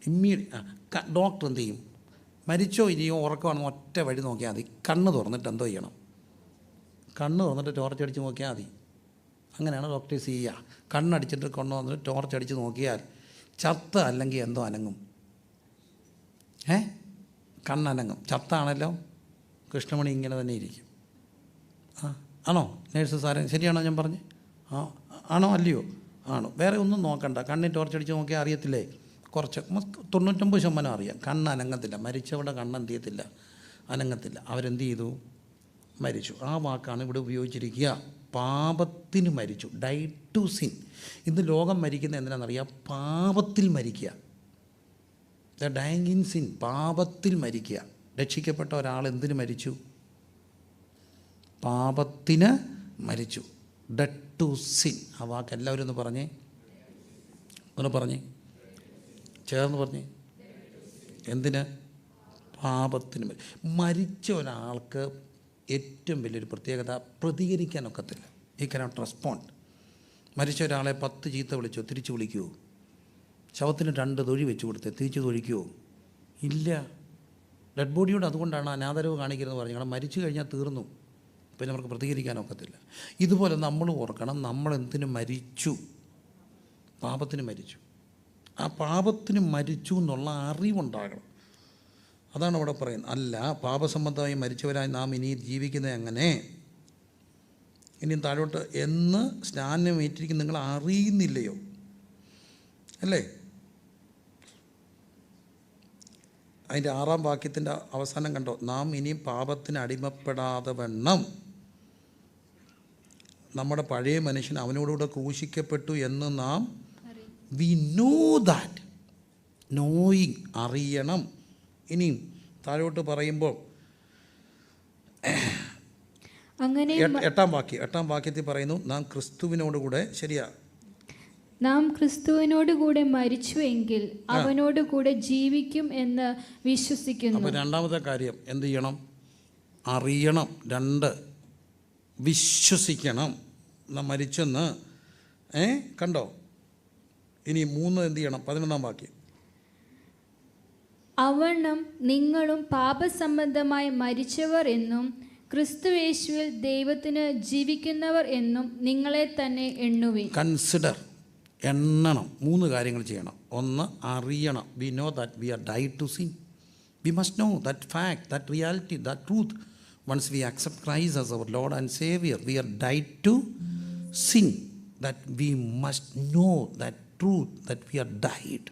ഇമ്മീഡിയറ്റ് ഡോക്ടർ എന്ത് ചെയ്യും? മരിച്ചോ ഇനിയോ ഉറക്കമാണെന്ന് ഒറ്റ വഴി നോക്കിയാൽ മതി. കണ്ണ് തുറന്നിട്ട് എന്തോ ചെയ്യണം. കണ്ണ് തുറന്നിട്ട് ടോർച്ച് അടിച്ച് നോക്കിയാൽ മതി. അങ്ങനെയാണ് ഡോക്ടേഴ്സ് ചെയ്യുക കണ്ണടിച്ചിട്ട് കൊണ്ടു വന്നിട്ട് ടോർച്ച് അടിച്ച് നോക്കിയാൽ ചത്ത അല്ലെങ്കിൽ എന്തോ അനങ്ങും. ഏ? കണ്ണനങ്ങും. ചത്താണല്ലോ? കൃഷ്ണമണി ഇങ്ങനെ തന്നെ ഇരിക്കും. ആ ആണോ? നേഴ്സ് സാറേ ശരിയാണോ ഞാൻ പറഞ്ഞ്? ആ ആണോ അല്ലയോ? ആണോ? വേറെ ഒന്നും നോക്കണ്ട. കണ്ണിൽ ടോർച്ച് അടിച്ച് നോക്കിയാൽ അറിയത്തില്ലേ? കുറച്ച് തൊണ്ണൂറ്റൊമ്പത് ശതമാനം അറിയാം. കണ്ണ് അനങ്ങത്തില്ല. മരിച്ചവിടെ കണ്ണ് എന്ത് ചെയ്യത്തില്ല? അനങ്ങത്തില്ല. അവരെന്ത് ചെയ്തു? മരിച്ചു. ആ വാക്കാണ് ഇവിടെ ഉപയോഗിച്ചിരിക്കുക. പാപത്തിന് മരിച്ചു. ഡൈ ടു സിൻ ഇന്ന് ലോകം മരിക്കുന്ന എന്തിനാണെന്നറിയാം? പാപത്തിൽ മരിക്കുക. ദ ഡൈങ് ഇൻ സിൻ പാപത്തിൽ മരിക്കുക. രക്ഷിക്കപ്പെട്ട ഒരാൾ എന്തിന് മരിച്ചു? പാപത്തിന് മരിച്ചു. ഡെഡ് ടു സിൻ ആ വാക്ക് എല്ലാവരും ഒന്ന് പറഞ്ഞേ. ഒന്ന് പറഞ്ഞേ. ചേർന്ന് പറഞ്ഞേ. എന്തിന്? പാപത്തിന് മരി- മരിച്ച ഒരാൾക്ക് ഏറ്റവും വലിയൊരു പ്രത്യേകത പ്രതികരിക്കാനൊക്കത്തില്ല. ഈ കനോട്ട് റെസ്പോണ്ട് മരിച്ച ഒരാളെ പത്ത് ചീത്ത വിളിച്ചോ തിരിച്ചു വിളിക്കുമോ ശവത്തിന് രണ്ട് തൊഴി വെച്ച് കൊടുത്ത് തിരിച്ചു തൊഴിക്കുമോ ഇല്ല. ഡെഡ് ബോഡിയോട് അതുകൊണ്ടാണ് അനാദരവ് കാണിക്കുന്നത് പറഞ്ഞു ഞങ്ങൾ മരിച്ചു കഴിഞ്ഞാൽ തീർന്നു. പിന്നെ നമുക്ക് പ്രതികരിക്കാനൊക്കത്തില്ല. ഇതുപോലെ നമ്മൾ ഓർക്കണം നമ്മൾ എന്തിനു മരിച്ചു? പാപത്തിന് മരിച്ചു. ആ പാപത്തിന് മരിച്ചു എന്നുള്ള അറിവുണ്ടാകണം. അതാണ് അവിടെ പറയുന്നത്. അല്ല പാപസംബന്ധമായി മരിച്ചവരായി നാം ഇനി ജീവിക്കുന്നത് അങ്ങനെ ഇനിയും താഴോട്ട് എന്ന് സ്നാനം ഏറ്റിരിക്കുന്ന നിങ്ങൾ അറിയുന്നില്ലയോ? അല്ലേ? അതിന്റെ ആറാം വാക്യത്തിന്റെ അവസാനം കണ്ടോ? നാം ഇനിയും പാപത്തിന് അടിമപ്പെടാതെ വണ്ണം. നമ്മുടെ പഴയ മനുഷ്യൻ അവനോടുകൂടെ ക്രൂശിക്കപ്പെട്ടു എന്ന് നാം വി നോ ദാറ്റ് നോയിങ് അറിയണം. ഇനിയും താഴോട്ട് പറയുമ്പോൾ അങ്ങനെ എട്ട്- വാക്യം എട്ടാം വാക്യത്തിൽ പറയുന്നു നാം ക്രിസ്തുവിനോടുകൂടെ ശരിയാ. നാം ക്രിസ്തുവിനോട് ക്രിസ്തുവിനോടുകൂടെ മരിച്ചുവെങ്കിൽ അവനോടുകൂടെ ജീവിക്കും എന്ന് വിശ്വസിക്കുന്നു. അപ്പോൾ രണ്ടാമത്തെ കാര്യം എന്ത് ചെയ്യണം? അറിയണം. രണ്ട് വിശ്വസിക്കണം. നാം മരിച്ചെന്ന് ഏ കണ്ടോ? ഇനി മൂന്ന് എന്ത് ചെയ്യണം? പതിനൊന്നാം വാക്യം. അവണ്ണം നിങ്ങളും പാപസംബന്ധമായി മരിച്ചവർ എന്നും ക്രിസ്തുവേശുവിൽ ദൈവത്തിന് ജീവിക്കുന്നവർ എന്നും നിങ്ങളെ തന്നെ എണ്ണുവി കൺസിഡർ എണ്ണണം. മൂന്ന് കാര്യങ്ങൾ ചെയ്യണം. ഒന്ന് അറിയണം. We know that we are die to sin we must know that fact that reality that truth once we accept Christ as our Lord and saviour we are die to sin that we must know that truth that we are died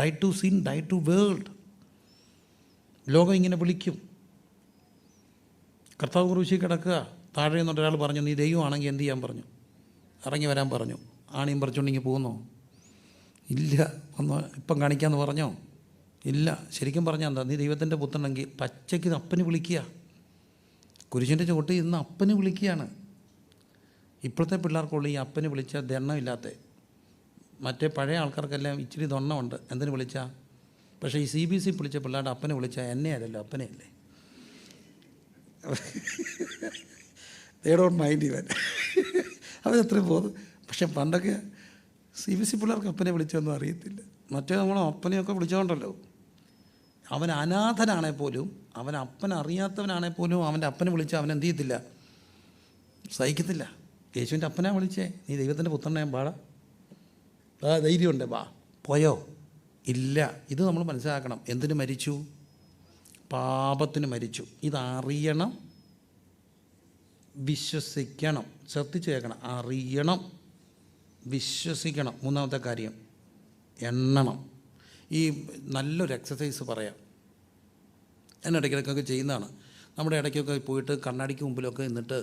die to sin die to world ലോകം ഇങ്ങനെ വിളിക്കും. കർത്താവ് കുറിച്ച് കിടക്കുക. താഴെ നിന്നൊരു ഒരാൾ പറഞ്ഞു നീ ദൈവമാണെങ്കിൽ എന്ത് ചെയ്യാൻ പറഞ്ഞു? ഇറങ്ങി വരാൻ പറഞ്ഞു. ആണിയും പറിച്ചുകൊണ്ടിങ്ങി പോകുന്നോ? ഇല്ല. ഒന്ന് ഇപ്പം കാണിക്കാമെന്ന് പറഞ്ഞോ? ഇല്ല. ശരിക്കും പറഞ്ഞാൽ എന്താ? നീ ദൈവത്തിന്റെ പുത്രനെങ്കിൽ പച്ചയ്ക്ക് അപ്പന് വിളിക്കുക. കുരിശിന്റെ ചുവട്ട് ഇന്ന് അപ്പന് വിളിക്കുകയാണ്. ഇപ്പോഴത്തെ പിള്ളേർക്കുള്ള ഈ അപ്പന് വിളിച്ച ദണ്ണമില്ലാത്ത മറ്റേ പഴയ ആൾക്കാർക്കെല്ലാം ഇച്ചിരി ദണ്ണമുണ്ട് എന്തിനു വിളിച്ചാൽ പക്ഷേ ഈ സി ബി സി വിളിച്ച പിള്ളേരുടെ അപ്പനെ വിളിച്ചാൽ എന്നെ അല്ലല്ലോ അപ്പനെ അല്ലേ? ദേ ഡോണ്ട് മൈൻഡ് ഇവൻ അവരെത്രയും പോകും പക്ഷെ പണ്ടൊക്കെ സി ബി സി പിള്ളേർക്ക് അപ്പനെ വിളിച്ചൊന്നും അറിയത്തില്ല. മറ്റേ നമ്മൾ അപ്പനെയൊക്കെ വിളിച്ചോണ്ടല്ലോ. അവൻ അനാഥനാണെ പോലും അവൻ അപ്പൻ അറിയാത്തവനാണെ പോലും അവന്റെ അപ്പനെ വിളിച്ച് അവൻ എന്ത് ചെയ്യത്തില്ല? സഹിക്കത്തില്ല. യേശുവിന്റെ അപ്പനെ വിളിച്ചേ. നീ ദൈവത്തിന്റെ പുത്രനെ ആ ധൈര്യമുണ്ട് വാ. പോയോ? ഇല്ല. ഇത് നമ്മൾ മനസ്സിലാക്കണം. എന്തിന് മരിച്ചു? പാപത്തിന് മരിച്ചു. ഇതറിയണം. വിശ്വസിക്കണം. ശ്രദ്ധിച്ച് കേൾക്കണം. അറിയണം. വിശ്വസിക്കണം. മൂന്നാമത്തെ കാര്യം എണ്ണണം. ഈ നല്ലൊരു എക്സസൈസ് പറയാം. ഞാൻ ഇടയ്ക്കിടയ്ക്കൊക്കെ ചെയ്യുന്നതാണ്. നമ്മുടെ ഇടയ്ക്കൊക്കെ പോയിട്ട് കണ്ണാടിക്ക് മുമ്പിലൊക്കെ നിന്നിട്ട്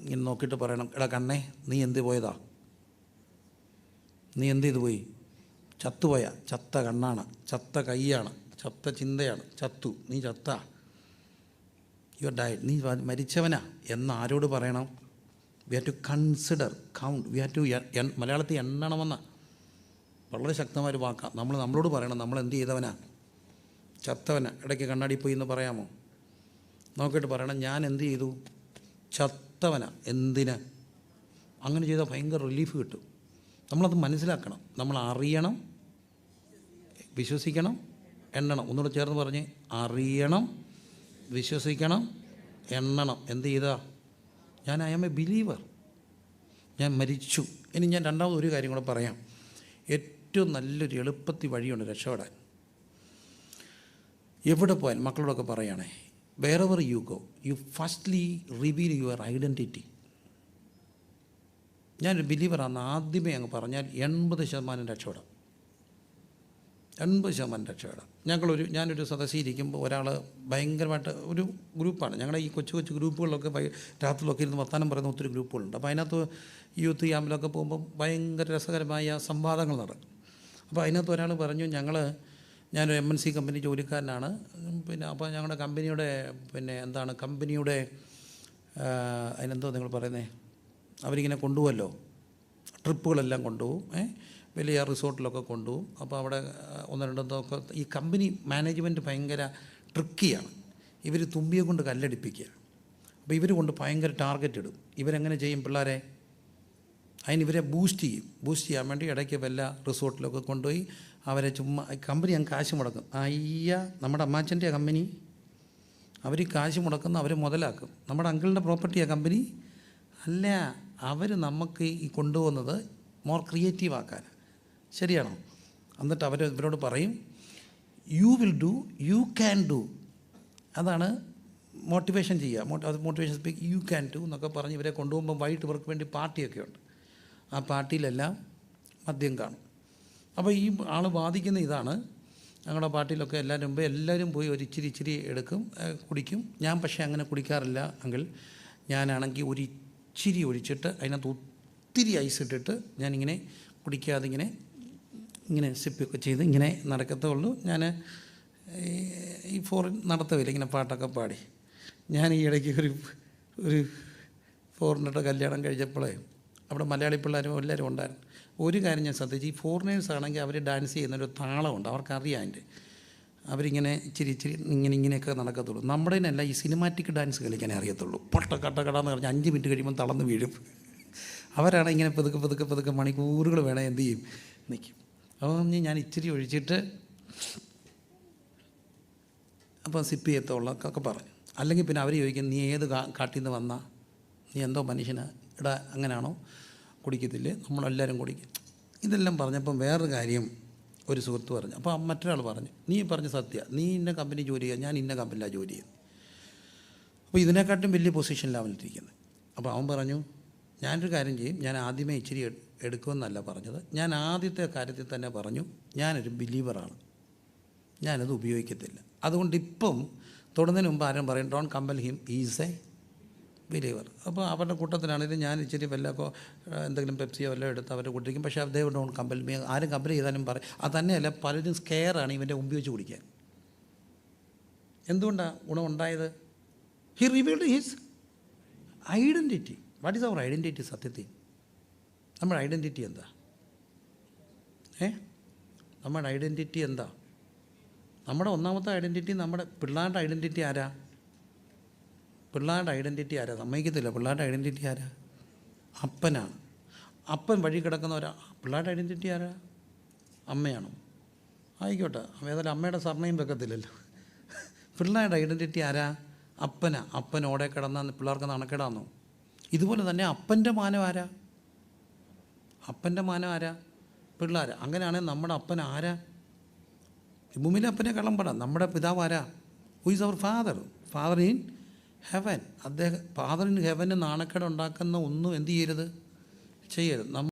ഇങ്ങനെ നോക്കിയിട്ട് പറയണം. എടാ കണ്ണേ നീ എന്ത് പോയതാ? നീ എന്ത് ചെയ്തു പോയി? ചത്തുപോയ ചത്ത കണ്ണാണ് ചത്ത കൈയാണ് ചത്ത ചിന്തയാണ്. ചത്തു നീ ചത്ത. യു ഡയറ്റ് നീ മരിച്ചവനാ എന്ന് ആരോട് പറയണം? We have to consider count we have to മലയാളത്തിൽ എണ്ണണമെന്ന. വളരെ ശക്തമായൊരു വാക്കാണ് നമ്മൾ നമ്മളോട് പറയണം നമ്മൾ എന്ത് ചെയ്തവനാ? ചത്തവനാ. ഇടയ്ക്ക് കണ്ണാടി പോയി എന്ന് പറയാമോ? നോക്കിയിട്ട് പറയണം ഞാൻ എന്ത് ചെയ്തു? ചത്തവനാ. എന്തിന്? അങ്ങനെ ചെയ്താൽ ഭയങ്കര റിലീഫ് കിട്ടും. നമ്മളത് മനസ്സിലാക്കണം. നമ്മൾ അറിയണം വിശ്വസിക്കണം എണ്ണണം. ഒന്നുകൂടെ ചേർന്ന് പറഞ്ഞ് അറിയണം വിശ്വസിക്കണം എണ്ണണം. എന്ത് ചെയ്താ? ഞാൻ ഐ എം എ ബിലീവർ ഞാൻ മരിച്ചു. ഇനി ഞാൻ രണ്ടാമത് ഒരു കാര്യം കൂടെ പറയാം. ഏറ്റവും നല്ലൊരു എളുപ്പത്തി വഴിയുണ്ട് രക്ഷപ്പെടാൻ. എവിടെ പോയാൽ മക്കളോടൊക്കെ പറയുകയാണേ wherever you go you firstly reveal your identity ഞാനൊരു ബിലീവറാണ് ആദ്യമേ അങ്ങ് പറഞ്ഞാൽ എൺപത് ശതമാനം രക്ഷപ്പെടാം. എൺപത് ശതമാനം രക്ഷപ്പെടാം. ഞങ്ങളൊരു ഞാനൊരു സദസ്സിൽ ഇരിക്കുമ്പോൾ ഒരാൾ ഭയങ്കരമായിട്ട് ഒരു ഗ്രൂപ്പാണ്. ഞങ്ങളുടെ ഈ കൊച്ചു കൊച്ചു ഗ്രൂപ്പുകളിലൊക്കെ രാത്രിയിലൊക്കെ ഇരുന്ന് വർത്തമാനം പറയുന്ന ഒത്തിരി ഗ്രൂപ്പുകളുണ്ട്. അപ്പോൾ അതിനകത്ത് യൂത്ത് ക്യാമ്പിലൊക്കെ പോകുമ്പോൾ ഭയങ്കര രസകരമായ സംവാദങ്ങൾ നടക്കും. അപ്പോൾ അതിനകത്ത് ഒരാൾ പറഞ്ഞു ഞങ്ങൾ ഞാനൊരു എം എൻ സി കമ്പനി ജോലിക്കാരനാണ്. പിന്നെ അപ്പോൾ ഞങ്ങളുടെ കമ്പനിയുടെ പിന്നെ എന്താണ് കമ്പനിയുടെ അതിനെന്തോ നിങ്ങൾ പറയുന്നത് അവരിങ്ങനെ കൊണ്ടുപോകല്ലോ ട്രിപ്പുകളെല്ലാം കൊണ്ടുപോകും വലിയ റിസോർട്ടിലൊക്കെ കൊണ്ടുപോകും. അപ്പോൾ അവിടെ ഒന്ന് രണ്ടൊക്കെ ഈ കമ്പനി മാനേജ്മെന്റ് ഭയങ്കര ട്രിക്കിയാണ്. ഇവർ തുമ്പിയെ കൊണ്ട് കല്ലടിപ്പിക്കുക. അപ്പോൾ ഇവർ കൊണ്ട് ഭയങ്കര ടാർഗറ്റ് ഇടും. ഇവരെങ്ങനെ ചെയ്യും പിള്ളേരെ? അതിന് ഇവരെ ബൂസ്റ്റ് ചെയ്യും. ബൂസ്റ്റ് ചെയ്യാൻ വേണ്ടി ഇടയ്ക്ക് വല്ല റിസോർട്ടിലൊക്കെ കൊണ്ടുപോയി അവരെ ചുമ്മാ കമ്പനി അങ്ങ് കാശ് മുടക്കും. അയ്യ നമ്മുടെ അമ്മാച്ചന്റെ കമ്പനി? അവർ കാശ് മുടക്കുന്ന അവർ മുതലാക്കും. നമ്മുടെ അങ്കിളിന്റെ പ്രോപ്പർട്ടിയാണ് കമ്പനി? അല്ല. അവർ നമുക്ക് ഈ കൊണ്ടുപോകുന്നത് മോർ ക്രിയേറ്റീവ് ആക്കാൻ ശരിയാണോ? എന്നിട്ട് അവർ ഇവരോട് പറയും you will do you can do അതാണ് മോട്ടിവേഷൻ ചെയ്യുക. അത് motivation speak you can do എന്നൊക്കെ പറഞ്ഞ് ഇവരെ കൊണ്ടുപോകുമ്പോൾ വൈകിട്ട് ഇവർക്ക് വേണ്ടി പാർട്ടിയൊക്കെ ഉണ്ട്. ആ പാർട്ടിയിലെല്ലാം മദ്യം കാണും. അപ്പോൾ ഈ ആൾ വാദിക്കുന്ന ഇതാണ്. ഞങ്ങളുടെ പാർട്ടിയിലൊക്കെ എല്ലാവരും മുമ്പ് എല്ലാവരും പോയി ഒരു ഇച്ചിരി ഇച്ചിരി എടുക്കും കുടിക്കും. ഞാൻ പക്ഷേ അങ്ങനെ കുടിക്കാറില്ല എങ്കിൽ ഞാനാണെങ്കിൽ ഒരു ഇച്ചിരി ഒഴിച്ചിട്ട് അതിനകത്ത് ഒത്തിരി ഐസ് ഇട്ടിട്ട് ഞാനിങ്ങനെ കുടിക്കാതെ ഇങ്ങനെ ഇങ്ങനെ സിപ്പൊക്കെ ചെയ്ത് ഇങ്ങനെ നടക്കത്തുള്ളൂ ഞാൻ ഈ ഫോറിൻ നടത്തവില്ല ഇങ്ങനെ പാട്ടൊക്കെ പാടി. ഞാൻ ഈ ഇടയ്ക്ക് ഒരു ഒരു ഫോറിനറുടെ കല്യാണം കഴിച്ചപ്പോഴേ അവിടെ മലയാളി പിള്ളേരും എല്ലാവരും ഉണ്ടായിരുന്നു. ഒരു കാര്യം ഞാൻ ശ്രദ്ധിച്ചു ഈ ഫോറിനേഴ്സ് ആണെങ്കിൽ അവർ ഡാൻസ് ചെയ്യുന്നൊരു താളമുണ്ട് അവർക്കറിയാം അതിന്റെ. അവരിങ്ങനെ ഇച്ചിരി ഇച്ചിരി ഇങ്ങനെ ഇങ്ങനെയൊക്കെ നടക്കത്തുള്ളൂ. നമ്മുടെ തന്നെ ഈ സിനിമാറ്റിക് ഡാൻസ് കളിക്കാനേ അറിയത്തുള്ളൂ. പൊട്ട കട്ട കടാന്ന് പറഞ്ഞ് അഞ്ച് മിനിറ്റ് കഴിയുമ്പോൾ തളർന്ന് വീഴും. അവരാണ് ഇങ്ങനെ പതുക്കെ പതുക്കെ പതുക്കെ മണിക്കൂറുകൾ വേണേൽ എന്ത് ചെയ്യും? നിൽക്കും അപ്പോൾ ഞാൻ ഇച്ചിരി ഒഴിച്ചിട്ട് അപ്പോൾ സിപ്പ് ചെയ്യത്തുള്ള ഒക്കെ പറഞ്ഞു. അല്ലെങ്കിൽ പിന്നെ അവർ ചോദിക്കും നീ ഏത് കാട്ടിൽ നിന്ന് വന്നാ? നീ എന്തോ മനുഷ്യന്? ഇടാ അങ്ങനെയാണോ കുടിക്കത്തില്ലേ? നമ്മളെല്ലാവരും കുടിക്കും. ഇതെല്ലാം പറഞ്ഞപ്പം വേറൊരു കാര്യം ഒരു സുഹൃത്ത് പറഞ്ഞു. അപ്പോൾ മറ്റൊരാൾ പറഞ്ഞു നീ പറഞ്ഞ സത്യ നീ ഇന്ന കമ്പനി ജോലി ചെയ്യുക ഞാൻ ഇന്ന കമ്പനിയിലാണ് ജോലി ചെയ്യുന്നത്. അപ്പോൾ ഇതിനെക്കാട്ടും വലിയ പൊസിഷനിലാണ് അവനിരിക്കുന്നത് അപ്പോൾ അവൻ പറഞ്ഞു ഞാനൊരു കാര്യം ചെയ്യും ഞാൻ ആദ്യമേ ഇച്ചിരി എട്- എടുക്കുമെന്നല്ല പറഞ്ഞത്. ഞാൻ ആദ്യത്തെ കാര്യത്തിൽ തന്നെ പറഞ്ഞു ഞാനൊരു ബിലീവറാണ് ഞാനത് ഉപയോഗിക്കത്തില്ല. അതുകൊണ്ട് ഇപ്പം തൊടുന്നതിന് മുമ്പ് ആരും പറയും don't compel him is a believer അപ്പോൾ അവരുടെ കൂട്ടത്തിലാണെങ്കിലും ഞാൻ ഇച്ചിരി വല്ലതൊക്കെ എന്തെങ്കിലും പെപ്സിയോ വല്ലതും എടുത്ത് അവരുടെ കൂട്ടിരിക്കും പക്ഷേ അദ്ദേഹം ഡോൺ കമ്പൽ മീ ആരും കമ്പൽ ചെയ്താലും പറയും അത് തന്നെയല്ല പലരും സ്കെയറാണ് ഇവന്റെ ഉപയോഗിച്ച് കുടിക്കാൻ. എന്തുകൊണ്ടാണ് ഗുണമുണ്ടായത്? He revealed his identity what is our identity സത്യത്തിൽ? നമ്മുടെ ഐഡന്റിറ്റി എന്താ? ഏ? നമ്മുടെ ഐഡന്റിറ്റി എന്താ? നമ്മുടെ ഒന്നാമത്തെ ഐഡന്റിറ്റി നമ്മുടെ പിള്ളേരുടെ ഐഡന്റിറ്റി ആരാ? പിള്ളേരുടെ ഐഡന്റിറ്റി ആരാ? സമ്മതിക്കത്തില്ല. പിള്ളേരുടെ ഐഡന്റിറ്റി ആരാ? അപ്പനാണ്. അപ്പൻ വഴി കിടക്കുന്നവരാ. പിള്ളേരുടെ ഐഡന്റിറ്റി ആരാ? അമ്മയാണോ? ആയിക്കോട്ടെ. ഏതായാലും അമ്മയുടെ സർണയും വെക്കത്തില്ലല്ലോ. പിള്ളേരുടെ ഐഡന്റിറ്റി ആരാ? അപ്പനാ. അപ്പനോടെ കിടന്ന പിള്ളേർക്ക് നണക്കിടാന്നോ ഇതുപോലെ തന്നെ അപ്പന്റെ മാനം ആരാ? അപ്പന്റെ മാനം ആരാ? പിള്ളേർ അങ്ങനെയാണെങ്കിൽ നമ്മുടെ അപ്പൻ ആരാ? ഭൂമിയിലെ അപ്പനെ കള്ളംപടാം നമ്മുടെ പിതാവ് ആരാ? Who is our father father in heaven. അദ്ദേഹം ഇൻ ഹെവന് നാണക്കേട് ഉണ്ടാക്കുന്ന ഒന്നും എന്ത് ചെയ്യരുത്? ചെയ്യരുത്.